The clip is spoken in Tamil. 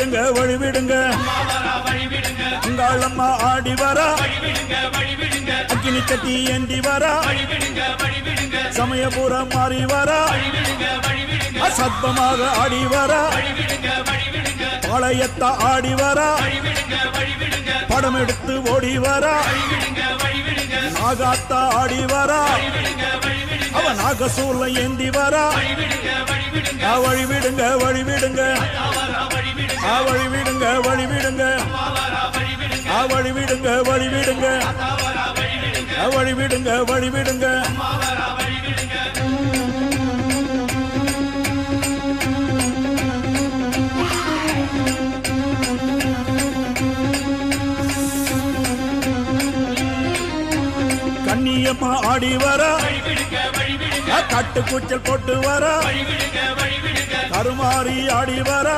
வழிவிடுங்க வழிவிடுங்க. அங்காளம்மா ஆடி வரா. அக்கினி கட்டி ஏந்தி வரா. சமயபுரம் மாறி வரா. அசத்தமாக ஆடி வரா. பாளையத்த ஆடி வரா. படம் எடுத்து ஓடி வரா. நாகாத்தா ஆடி வரா. அவன் நாகசூல ஏந்தி வரா. ஆ, வழி வழி விடுங்க வழி விடுங்க ஆ, வழி விடுங்க வழி விடுங்க கண்ணியம்மா ஆடி வரா கட்டு கூச்சல் போட்டு வரா கருமாறி ஆடி வரா